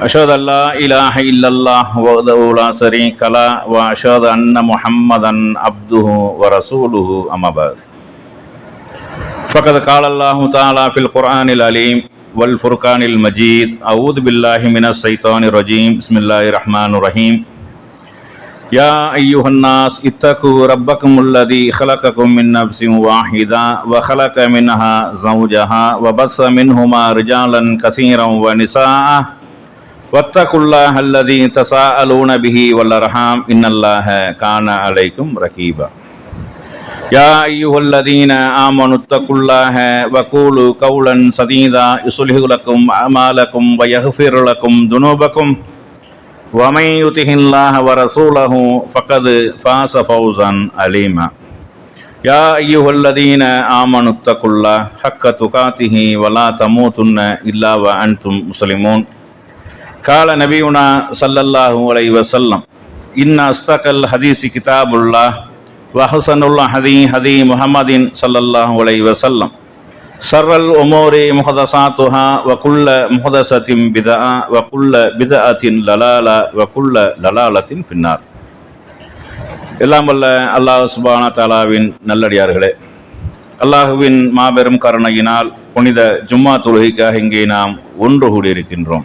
أشهد أن لا إله إلا الله وحده لا شريك له وأشهد أن محمدا عبده ورسوله أما بعد. فقد قال الله تعالى في القرآن العليم والفرقان المجيد أعوذ بالله من الشيطان الرجيم بسم الله الرحمن الرحيم. يا أيها الناس اتقوا ربكم الذي خلقكم من نفس واحدة وخلق منها زوجها وبث منهما رجالا كثيرا ونساء. واتقوا الله الذي تساءلون به والأرحام إن الله كان عليكم رقيبا يا أيها الذين آمنوا اتقوا الله وقولوا قولا سديدا يصلح لكم أعمالكم ويغفر لكم ذنوبكم ومن يطع الله ورسوله فقد فاز فوزا عليما يا أيها الذين آمنوا اتقوا الله حق تقاته ولا تموتن إلا وأنتم مسلمون கால நபியுனா சல்லல்லாஹூ அலை வசல்லம் இன் அஸ்தகல் ஹதீசி கிதாபுல்லா வஹசனுல்லா ஹதி ஹதி முஹமதின் சல்லல்லாஹும் அலை வசல்லம் சர்ரல் ஒமோரி முஹதசா துஹா வகுல்ல முஹதசத்தின் பிதா வகுல்ல பிதாத்தின் லலாலா வகுல்ல லலாலத்தின் பின்னார் எல்லாம் வல்ல அல்லாஹ் சுபானா தாலாவின் நல்லடியார்களே அல்லாஹுவின் மாபெரும் கருணையினால் புனித ஜும்மா தொழுகைக்காக இங்கே நாம் ஒன்று கூடியிருக்கின்றோம்.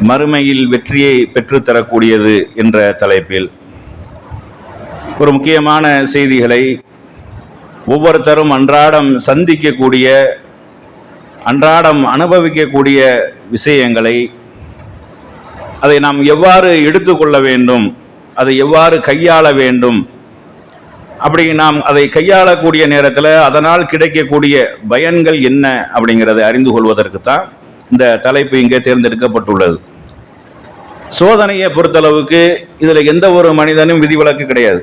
மறுமையில் வெற்றியை பெற்றுத்தரக்கூடியது என்ற தலைப்பில் ஒரு முக்கியமான செய்திகளை ஒவ்வொருத்தரும் அன்றாடம் சந்திக்கக்கூடிய அன்றாடம் அனுபவிக்கக்கூடிய விஷயங்களை அதை நாம் எவ்வாறு எடுத்துக்கொள்ள வேண்டும் அதை எவ்வாறு கையாள வேண்டும் அப்படி நாம் அதை கையாளக்கூடிய நேரத்தில் அதனால் கிடைக்கக்கூடிய பயன்கள் என்ன அப்படிங்கிறதை அறிந்து கொள்வதற்கு தான் இந்த தலைப்பு இங்கே தேர்ந்தெடுக்கப்பட்டுள்ளது. சோதனையை பொறுத்தளவுக்கு இதில் எந்த ஒரு மனிதனும் விதிவிலக்கு கிடையாது.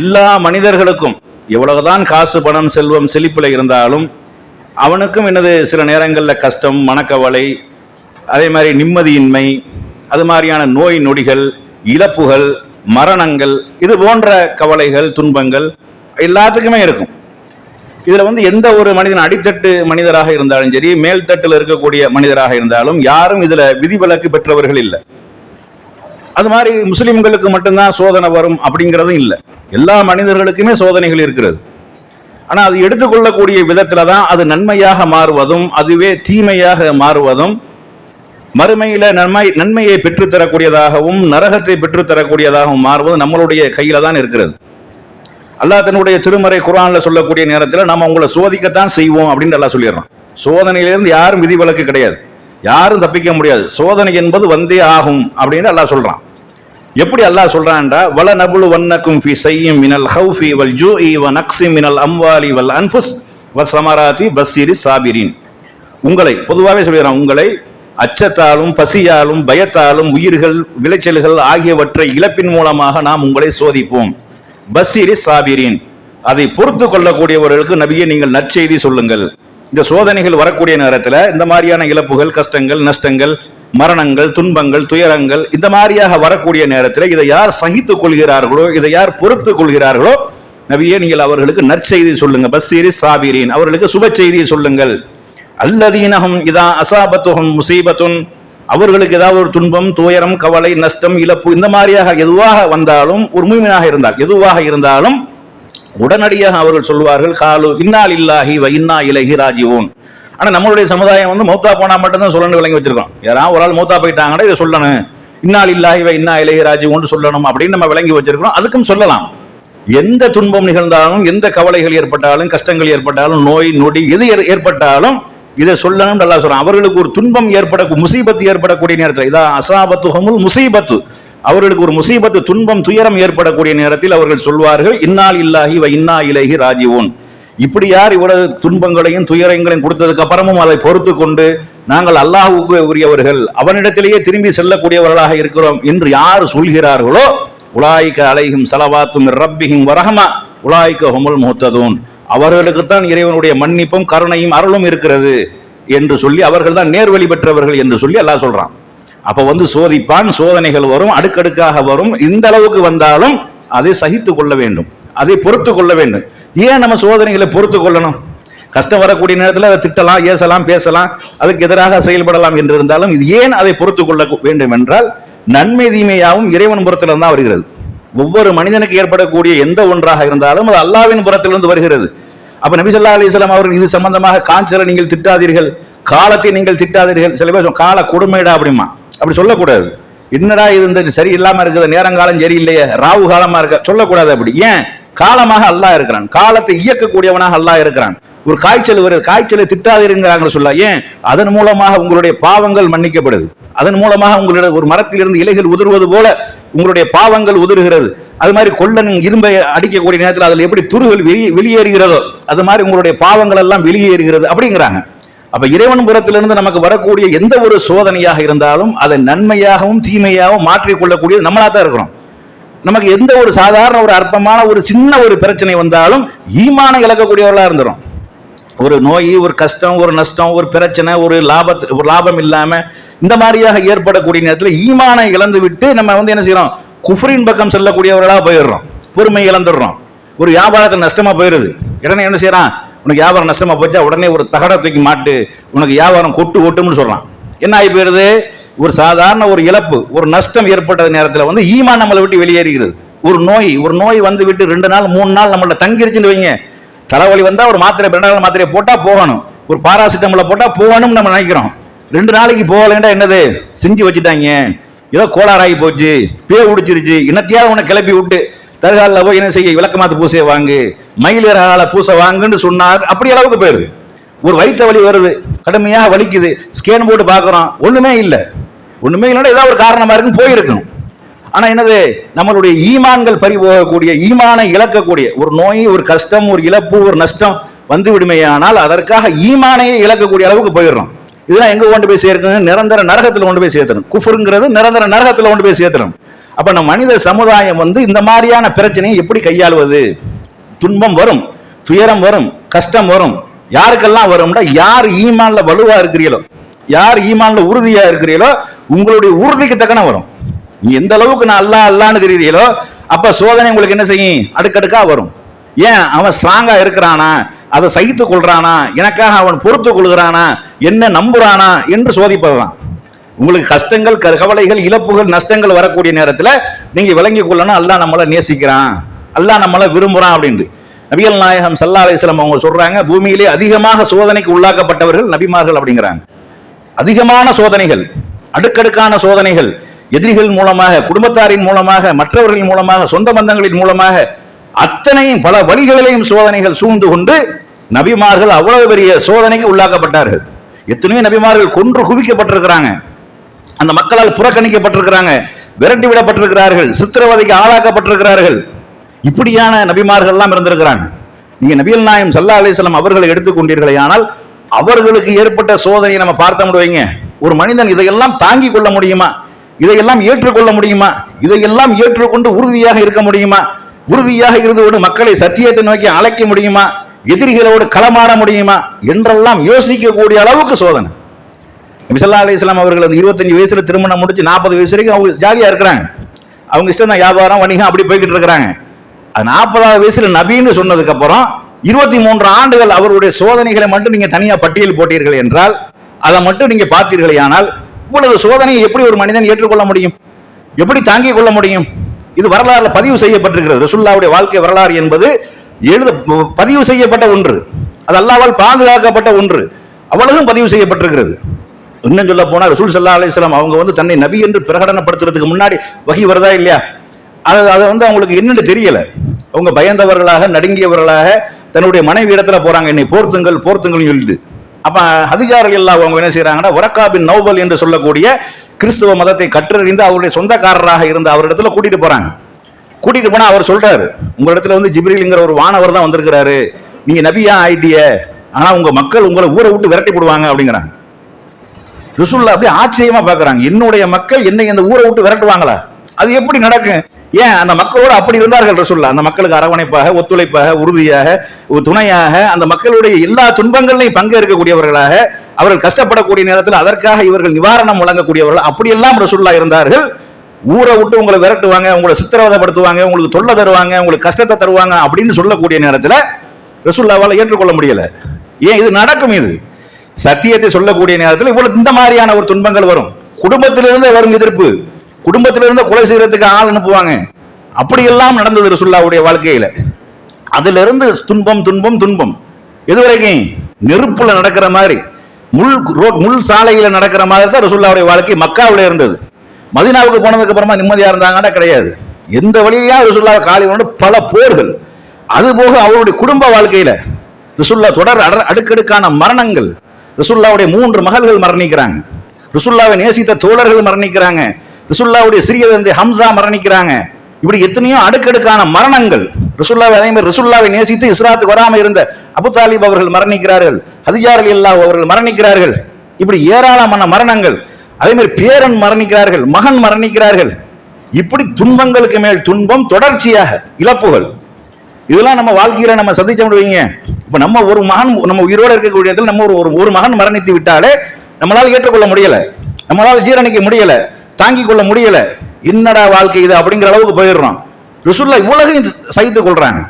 எல்லா மனிதர்களுக்கும் எவ்வளவுதான் காசு பணம் செல்வம் செழிப்பில் இருந்தாலும் அவனுக்கும் என்னது சில நேரங்களில் கஷ்டம் மனக்கவலை அதே மாதிரி நிம்மதியின்மை அது மாதிரியான நோய் நொடிகள் இழப்புகள் மரணங்கள் இது போன்ற கவலைகள் துன்பங்கள் எல்லாத்துக்குமே இருக்கும். இதில் வந்து எந்த ஒரு மனிதன் அடித்தட்டு மனிதராக இருந்தாலும் சரி மேல்தட்டில் இருக்கக்கூடிய மனிதராக இருந்தாலும் யாரும் இதில் விதிவிலக்கு பெற்றவர்கள் இல்லை. அது மாதிரி முஸ்லிம்களுக்கு மட்டும்தான் சோதனை வரும் அப்படிங்கிறதும் இல்லை. எல்லா மனிதர்களுக்குமே சோதனைகள் இருக்கிறது. ஆனால் அது எடுத்துக்கொள்ளக்கூடிய விதத்தில் தான் அது நன்மையாக மாறுவதும் அதுவே தீமையாக மாறுவதும் மறுமையில் நன்மை நன்மையை பெற்றுத்தரக்கூடியதாகவும் நரகத்தை பெற்றுத்தரக்கூடியதாகவும் மாறுவதும் நம்மளுடைய கையில் தான் இருக்கிறது. அல்லாஹ் தன்னுடைய திருமறை குரான்ல சொல்லக்கூடிய நேரத்தில் நம்ம உங்களை சோதிக்கத்தான் செய்வோம் அப்படின்னு எல்லாம் சொல்லிடுறோம் சோதனையிலிருந்து யாரும் விதிவிலக்கு கிடையாது. யாரும் தப்பிக்க முடியாது. சோதனை என்பது வந்தே ஆகும் அப்படின்னு அல்லாஹ் சொல்றான். எப்படி அல்லாஹ் சொல்றான்டா? வல நபுலு வன்னக்கும் ஃபி சையும் மினல் ஹவுஃபி வல் ஜூஇ வ நக்ஸி மினல் அம்வாலி வல் அன்ஃபுஸ் வ சமராதி பஸ்ஸிரி சாபிரின். உங்களை பொதுவாகவே சொல்லிடுறான் உங்களை அச்சத்தாலும் பசியாலும் பயத்தாலும் உயிர்கள் விளைச்சல்கள் ஆகியவற்றை இழப்பின் மூலமாக நாம் உங்களை சோதிப்போம். பஸ்ஸிரி சாபிரின். அதை பொறுத்து கொள்ளக்கூடியவர்களுக்கு நபியை நீங்கள் நற்செய்தி சொல்லுங்கள். இந்த சோதனைகள் வரக்கூடிய நேரத்தில் இந்த மாதிரியான இழப்புகள் கஷ்டங்கள் நஷ்டங்கள் மரணங்கள் துன்பங்கள் துயரங்கள் இந்த மாதிரியாக வரக்கூடிய நேரத்தில் இதை யார் சகித்துக் கொள்கிறார்களோ இதை யார் பொறுத்து கொள்கிறார்களோ நபியே நீங்கள் அவர்களுக்கு நற்செய்தி சொல்லுங்க பஸ்ஸீரி சாபிரின் அவர்களுக்கு சுப செய்தியை சொல்லுங்கள். அல்லதீனகம் இதா அசாபத்துகம் முசீபத்துன் அவர்களுக்கு ஏதாவது ஒரு துன்பம் துயரம் கவலை நஷ்டம் இழப்பு இந்த மாதிரியாக எதுவாக வந்தாலும் ஒரு மூமினாக இருந்தால் எதுவாக இருந்தாலும் உடனடியாக அவர்கள் சொல்வார்கள் காலு இன்னால் இல்லாஹி வ இன்னா இலகி ராஜிவோன் ஆனால் நம்மளுடைய சமுதாயம் வந்து மௌத்தா போனா மட்டும்தான் சொல்லணும் விளங்கி வச்சிருக்கோம். யாராவது ஒரு ஆள் மௌத்தா போயிட்டாங்கன்னா இதை சொல்லணும். இன்னால் இல்லாஹி வ இன்னா இலகி ராஜிவோன் சொல்லணும் அப்படின்னு நம்ம விளங்கி வச்சிருக்கிறோம். அதுக்கும் சொல்லலாம். எந்த துன்பம் நிகழ்ந்தாலும் எந்த கவலைகள் ஏற்பட்டாலும் கஷ்டங்கள் ஏற்பட்டாலும் நோய் நொடி எது ஏற்பட்டாலும் இதை சொல்லணும் நல்லா சொல்றான். அவர்களுக்கு ஒரு துன்பம் ஏற்பட முசீபத்து ஏற்படக்கூடிய நேரத்தில் இதான் அசாபத்து ஹமுல் முசீபத்து. அவர்களுக்கு ஒரு முசீபத்து துன்பம் துயரம் ஏற்படக்கூடிய நேரத்தில் அவர்கள் சொல்வார்கள் இன்னால் இல்லாஹி வ இன்னா இலகி ராஜீவோன் இப்படி யார் இவ்வளவு துன்பங்களையும் துயரங்களையும் கொடுத்ததுக்கு அப்புறமும் அதை பொறுத்து கொண்டு நாங்கள் அல்லாஹுக்கு உரியவர்கள் அவனிடத்திலேயே திரும்பி செல்லக்கூடியவர்களாக இருக்கிறோம் என்று யார் சொல்கிறார்களோ உலாய்க்க அலைகும் சலவாத்தும் ரப்பிகும் வரஹமா உலாய்க்க ஹுமுல் முஹ்ததூன். அவர்களுக்குத்தான் இறைவனுடைய மன்னிப்பும் கருணையும் அருளும் இருக்கிறது என்று சொல்லி அவர்கள் தான் நேர்வழி பெற்றவர்கள் என்று சொல்லி அல்லாஹ் சொல்றான். அப்ப வந்து சோதிப்பான் சோதனைகள் வரும் அடுக்கடுக்காக வரும். இந்த அளவுக்கு வந்தாலும் அதை சகித்து கொள்ள வேண்டும் அதை பொறுத்து கொள்ள வேண்டும். ஏன் நம்ம சோதனைகளை பொறுத்து கொள்ளணும்? கஷ்டம் வரக்கூடிய நேரத்தில் அதை திட்டலாம் ஏசலாம் பேசலாம் அதுக்கு எதிராக செயல்படலாம் என்று இருந்தாலும் இது ஏன் அதை பொறுத்து கொள்ள வேண்டும் என்றால் நன்மை தீமையாகவும் இறைவன் புறத்தில் தான் வருகிறது. ஒவ்வொரு மனிதனுக்கு ஏற்படக்கூடிய எந்த ஒன்றாக இருந்தாலும் அது அல்லாவின் புறத்திலிருந்து வருகிறது. அப்ப நபி ஸல்லல்லாஹு அலைஹி அவர்கள் இது சம்பந்தமாக காஞ்சலை நீங்கள் திட்டாதீர்கள் காலத்தை நீங்கள் திட்டாதீர்கள். சில பேர் கால கொடுமைடா அப்படிமா அப்படி சொல்லக்கூடாது. என்னடா இது இந்த சரி இல்லாம இருக்குது நேரங்காலம் சரியில்லையே ராவு காலமா இருக்க? சொல்லக்கூடாது அப்படி. ஏன்? காலமாக அல்லாஹ் இருக்கிறான். காலத்தை இயக்கக்கூடியவனாக அல்லாஹ் இருக்கிறான். ஒரு காய்ச்சல் வருது காய்ச்சலை திட்டாதிருங்கிறாங்க சொல்ல ஏன்? அதன் மூலமாக உங்களுடைய பாவங்கள் மன்னிக்கப்படுது. அதன் மூலமாக உங்களுடைய ஒரு மரத்திலிருந்து இலைகள் உதிர்வது போல உங்களுடைய பாவங்கள் உதிர்கிறது. அது மாதிரி கொள்ளன் இரும்பை அடிக்கக்கூடிய நேரத்தில் அதில் எப்படி துருகள் வெளியே வெளியேறுகிறதோ அது மாதிரி உங்களுடைய பாவங்கள் எல்லாம் வெளியேறுகிறது அப்படிங்கிறாங்க. அப்ப இறைவன் புறத்திலிருந்து நமக்கு வரக்கூடிய எந்த ஒரு சோதனையாக இருந்தாலும் அதை நன்மையாகவும் தீமையாகவும் மாற்றிக்கொள்ளக்கூடியது நம்மளா தான் இருக்கிறோம். நமக்கு எந்த ஒரு சாதாரண ஒரு அற்பமான ஒரு சின்ன ஒரு பிரச்சனை வந்தாலும் ஈமான இழக்கக்கூடியவர்களாக இருந்துடும் ஒரு நோய் ஒரு கஷ்டம் ஒரு நஷ்டம் ஒரு பிரச்சனை ஒரு லாபத்து ஒரு லாபம் இல்லாமல் இந்த மாதிரியாக ஏற்படக்கூடிய நேரத்தில் ஈமானை இழந்து விட்டு நம்ம வந்து என்ன செய்யறோம்? குஃப்ரின் பக்கம் செல்லக்கூடியவர்களாக போயிடுறோம். பொறுமை இழந்துடுறோம். ஒரு வியாபாரத்தில் நஷ்டமா போயிடுது உடனே என்ன செய்யறான்? உனக்கு வியாபாரம் நஷ்டமா போச்சா? உடனே ஒரு தகட தூக்கி மாட்டு உனக்கு வியாபாரம் கொட்டு கொட்டும்னு சொல்றான். என்ன ஆகி போயிருது? ஒரு சாதாரண ஒரு இழப்பு ஒரு நஷ்டம் ஏற்பட்ட நேரத்தில் வந்து ஈமான் நம்மளை விட்டு வெளியேறுகிறது. ஒரு நோய் ஒரு நோய் வந்து விட்டு ரெண்டு நாள் மூணு நாள் நம்மள தங்கிருச்சுன்னு வைங்க. தலைவலி வந்தா ஒரு மாத்திரை ரெண்டாவது மாத்திரையை போட்டா போகணும். ஒரு பாராசிட்டமலை போட்டா போகணும்னு நம்ம நினைக்கிறோம். ரெண்டு நாளைக்கு போகலண்டா என்னது? செஞ்சு வச்சுட்டாங்க. ஏதோ கோளாறாகி போச்சு. பே உடிச்சிருச்சு. என்னத்தையாவது உன்னை கிளப்பி விட்டு தருகாலில் போய் என்ன செய்ய? விளக்கமாத்து பூசையை வாங்கு. மயிலேறால பூசை வாங்குன்னு சொன்னார். அப்படி அளவுக்கு போயிடுது. ஒரு வயிற்று வலி வருது. கடுமையாக வலிக்குது. ஸ்கேன் போட்டு பார்க்குறோம். ஒன்றுமே இல்லை. ஒன்றுமே இல்லைன்னா ஏதாவது ஒரு காரணமாக இருக்கும் போயிருக்கும் ஆனால் என்னது? நம்மளுடைய ஈமான்கள் பறி போகக்கூடிய ஈமானை இழக்கக்கூடிய ஒரு நோய் ஒரு கஷ்டம் ஒரு இழப்பு ஒரு நஷ்டம் வந்து விடுமையானால் அதற்காக ஈமானையே இழக்கக்கூடிய அளவுக்கு போயிடுறோம். இதெல்லாம் எங்க கொண்டு போய் சேர்க்கணும்? நிரந்தர நரகத்தில் கொண்டு போய் சேர்த்தணும். குஃபுருங்கிறது நிரந்தர நரகத்தில் கொண்டு போய் சேர்த்தணும். அப்ப நம்ம மனித சமுதாயம் வந்து இந்த மாதிரியான பிரச்சனையை எப்படி கையாளுவது? துன்பம் வரும் துயரம் வரும் கஷ்டம் வரும். யாருக்கெல்லாம் வரும்னா யார் ஈமான்ல வலுவா இருக்கிறீங்களோ யார் ஈமான்ல உறுதியா இருக்கிறீங்களோ உங்களுடைய உறுதிக்கு தக்கன வரும். நீங்க எந்த அளவுக்கு நான் அல்லா அல்லான்னு தெரியுறீங்களோ அப்ப சோதனை உங்களுக்கு என்ன செய்யும்? அடுக்கடுக்கா வரும். ஏன்? அவன் ஸ்ட்ராங்கா இருக்கிறானா? அதை சகித்துக் கொள்றானா? எனக்காக அவன் பொறுத்து கொள்கிறானா? என்ன நம்புறானா? என்று சோதிப்பதுதான். உங்களுக்கு கஷ்டங்கள் க- கவலைகள் இழப்புகள் நஷ்டங்கள் வரக்கூடிய நேரத்தில் நீங்க விளங்கி கொள்ளணும். அல்லா நம்மளை நேசிக்கிறான். அல்லா நம்மளை விரும்புறான் அப்படின்ட்டு. நபிகள் நாயகம் சல்லா அலிஸ்லாம் அவங்க சொல்றாங்க பூமியிலே அதிகமாக சோதனைக்கு உள்ளாக்கப்பட்டவர்கள் நபிமார்கள் அப்படிங்கிறாங்க. அதிகமான சோதனைகள் அடுக்கடுக்கான சோதனைகள் எதிரிகள் மூலமாக குடும்பத்தாரின் மூலமாக மற்றவர்களின் மூலமாக சொந்த பந்தங்களின் மூலமாக அத்தனையும் பல வழிகளிலேயும் சோதனைகள் சூழ்ந்து கொண்டு நபிமார்கள் அவ்வளவு பெரிய சோதனைக்கு உள்ளாக்கப்பட்டார்கள். எத்தனையோ நபிமார்கள் கொன்று குவிக்கப்பட்டிருக்கிறாங்க. அந்த மக்களால் புறக்கணிக்கப்பட்டிருக்கிறாங்க. விரட்டி விடப்பட்டிருக்கிறார்கள். சித்திரவதைக்கு ஆளாக்கப்பட்டிருக்கிறார்கள். இப்படியான நபிமார்கள் எல்லாம் இருந்திருக்கிறாங்க. நீங்க நபியல் நாயம் சல்லா அலிஸ்லாம் அவர்களை எடுத்துக்கொண்டீர்களே ஆனால் அவர்களுக்கு ஏற்பட்ட சோதனையை நம்ம பார்த்த வைங்க. ஒரு மனிதன் இதையெல்லாம் தாங்கிக் கொள்ள முடியுமா? இதையெல்லாம் ஏற்றுக்கொள்ள முடியுமா? இதையெல்லாம் ஏற்றுக்கொண்டு உறுதியாக இருக்க முடியுமா? உறுதியாக இருந்து கொண்டு மக்களை சத்தியத்தை நோக்கி அழைக்க முடியுமா? எதிரிகளோடு களமாட முடியுமா? என்றெல்லாம் யோசிக்கக்கூடிய அளவுக்கு சோதனை. மிசல்லா அலி இஸ்லாம் அவர்கள் அந்த இருபத்தஞ்சு வயசுல திருமணம் முடிச்சு நாற்பது வயசு வரைக்கும் அவங்க ஜாலியா இருக்கிறாங்க. அவங்க இஷ்டம் தான் வியாபாரம் வணிகம் அப்படி போய்கிட்டு இருக்கிறாங்க. அது நாற்பதாவது வயசுல நபின்னு சொன்னதுக்கு அப்புறம் இருபத்தி மூன்று ஆண்டுகள் அவருடைய சோதனைகளை மட்டும் நீங்க தனியா பட்டியல் போட்டீர்கள் என்றால் அதை மட்டும் நீங்க பார்த்தீர்களே ஆனால் இவ்வளவு சோதனையை எப்படி ஒரு மனிதன் ஏற்றுக்கொள்ள முடியும்? எப்படி தாங்கிக் கொள்ள முடியும்? இது வரலாறுல பதிவு செய்யப்பட்டிருக்கிறது. ரசுல்லாவுடைய வாழ்க்கை வரலாறு என்பது எழுத பதிவு செய்யப்பட்ட ஒன்று. அது அல்லாவால் பாதுகாக்கப்பட்ட ஒன்று. அவ்வளவும் பதிவு செய்யப்பட்டிருக்கிறது. இன்னும் சொல்ல போனால் ரசூல் சல்லா அலிஸ்லாம் அவங்க வந்து தன்னை நபி என்று பிரகடனப்படுத்துறதுக்கு முன்னாடி வகி வருதா இல்லையா? அது அதை வந்து அவங்களுக்கு என்னென்னு தெரியல. அவங்க பயந்தவர்களாக நடுங்கியவர்களாக தன்னுடைய மனைவி இடத்துல போறாங்க. என்னை போர்த்துங்கள் போர்த்துங்கள் சொல்லிட்டு. அப்ப அதிகாரிகள் அவங்க என்ன செய்யறாங்கன்னா ஒரக்காபின் நௌபல் என்று சொல்லக்கூடிய கிறிஸ்துவ மதத்தை கற்றறிந்து அவருடைய சொந்தக்காரராக இருந்த அவரிடத்துல கூட்டிட்டு போறாங்க. கூட்டிட்டு போனா அவர் சொல்றாரு உங்களிடத்துல வந்து ஜிப்ரீல்ங்கிற ஒரு வானவர் தான் வந்திருக்கிறாரு. நீங்க நபியா ஆயிட்டிய. ஆனா உங்க மக்கள் உங்களை ஊரை விட்டு விரட்டி போடுவாங்க அப்படிங்கிறாங்க. ருசுல்லா அப்படியே ஆச்சரியமா பாக்குறாங்க. என்னுடைய மக்கள் என்னை இந்த ஊரை விட்டு விரட்டுவாங்களா? அது எப்படி நடக்கும்? ஏன் அந்த மக்களோட அப்படி இருந்தார்கள் ரசுல்லா அந்த மக்களுக்கு அரவணைப்பாக ஒத்துழைப்பாக உறுதியாக ஒரு துணையாக அந்த மக்களுடைய எல்லா துன்பங்கள்லையும் பங்கேற்கக்கூடியவர்களாக அவர்கள் கஷ்டப்படக்கூடிய நேரத்தில் அதற்காக இவர்கள் நிவாரணம் வழங்கக்கூடியவர்கள். அப்படியெல்லாம் ரசூல்லா இருந்தார்கள். ஊரை விட்டு உங்களை விரட்டுவாங்க உங்களை சித்திரவதைப்படுத்துவாங்க உங்களுக்கு தொல்லை தருவாங்க உங்களுக்கு கஷ்டத்தை தருவாங்க அப்படின்னு சொல்லக்கூடிய நேரத்தில் ரசூல்லாவால் ஏற்றுக்கொள்ள முடியல. ஏன்? இது நடக்கும் இது. சத்தியத்தை சொல்லக்கூடிய நேரத்தில் இவ்வளவு இந்த மாதிரியான ஒரு துன்பங்கள் வரும். குடும்பத்திலிருந்து வரும் எதிர்ப்பு. குடும்பத்திலிருந்து கொலை செய்யறதுக்கு ஆள் அனுப்புவாங்க. அப்படியெல்லாம் நடந்தது ரசுல்லாவுடைய வாழ்க்கையில. அதிலிருந்து துன்பம் துன்பம் துன்பம். எது வரைக்கும் நெருப்புல நடக்கிற மாதிரி முள் ரோட் முள் சாலையில் நடக்கிற மாதிரி தான் ரசுல்லாவுடைய வாழ்க்கை மக்காவில் இருந்தது. மதினாவுக்கு போனதுக்கு அப்புறமா நிம்மதியா இருந்தாங்கன்னா கிடையாது. எந்த வழியா ரசுல்லா காலி கொண்டு பல போர்கள். அது போக அவருடைய குடும்ப வாழ்க்கையில ரசுல்லா தொடர் அடுக்கடுக்கான மரணங்கள். ரசுல்லாவுடைய மூன்று மகள்கள் மரணிக்கிறாங்க. ரசுல்லாவை நேசித்த தோழர்கள் மரணிக்கிறாங்க. ரசுல்லாவுடைய சிறிய தந்தை ஹம்சா மரணிக்கிறாங்க. இப்படி எத்தனையோ அடுக்கடுக்கான மரணங்கள். ரசுல்லாவை அதே மாதிரி ரசுல்லாவை நேசித்து இஸ்ராத்துக்கு வராமல் இருந்த அபு தாலிப் அவர்கள் மரணிக்கிறார்கள் ஹதிஜார் இல்லா அவர்கள் மரணிக்கிறார்கள். இப்படி ஏராளமான மரணங்கள் அதே மாதிரி பேரன் மரணிக்கிறார்கள் மகன் மரணிக்கிறார்கள். இப்படி துன்பங்களுக்கு மேல் துன்பம் தொடர்ச்சியாக இழப்புகள். இதெல்லாம் நம்ம வாழ்க்கையில நம்ம சந்திச்ச வைங்க. இப்ப நம்ம ஒரு மகன் நம்ம உயிரோட இருக்கக்கூடிய இடத்துல நம்ம ஒரு ஒரு- ஒரு மகன் மரணித்து விட்டாலே நம்மளால் ஏற்றுக்கொள்ள முடியல. நம்மளால் ஜீரணிக்க முடியல தாங்கிக் கொள்ள முடியல. என்னடா வாழ்க்கை இது அப்படிங்கிற அளவுக்கு போயிடுறோம். ருசுல்லா இவ்வளகையும் சகித்து கொள்றாங்க.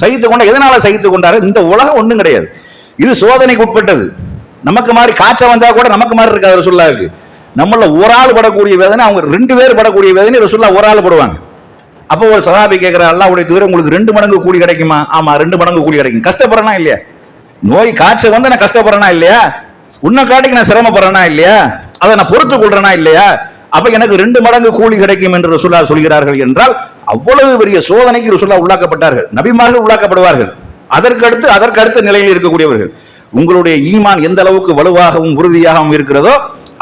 சகித்து கொண்ட எதனால சகித்து கொண்டாரு? இந்த உலகம் ஒன்றும் கிடையாது. இது சோதனைக்கு உட்பட்டது. நமக்கு மாதிரி காய்ச்சல் வந்தா கூட நமக்கு மாதிரி இருக்காது ரசுல்லாவுக்கு நம்மள ஒரு ஆள் படக்கூடிய வேதனை அவங்க ரெண்டு பேர் படக்கூடிய வேதனை ரசுல்லா ஒரு ஆள் படுவாங்க. அப்போ ஒரு சதாபி கேட்கிற அல்லாவுடைய தூரம் உங்களுக்கு ரெண்டு மடங்கு கூலி கிடைக்குமா? ஆமா ரெண்டு மடங்கு கூலி கிடைக்கும். கஷ்டப்படுறனா இல்லையா? நோய் காய்ச்சல் வந்து நான் கஷ்டப்படுறனா இல்லையா? உன்னை காட்டிக்கு நான் சிரமப்படுறேனா இல்லையா? அதை நான் பொறுத்து கொள்றேனா இல்லையா? அப்ப எனக்கு ரெண்டு மடங்கு கூலி கிடைக்கும் என்று ரசுல்லா சொல்கிறார்கள் என்றால் அவ்வளவு பெரிய சோதனைக்கு ரசுல்லா உள்ளாக்கப்பட்டார்கள். நபிமார்கள் உள்ளாக்கப்படுவார்கள். அதற்கு அடுத்து அதற்கு அடுத்த நிலையில் இருக்கக்கூடியவர்கள். உங்களுடைய ஈமான் எந்த அளவுக்கு வலுவாகவும் உறுதியாகவும் இருக்கிறதோ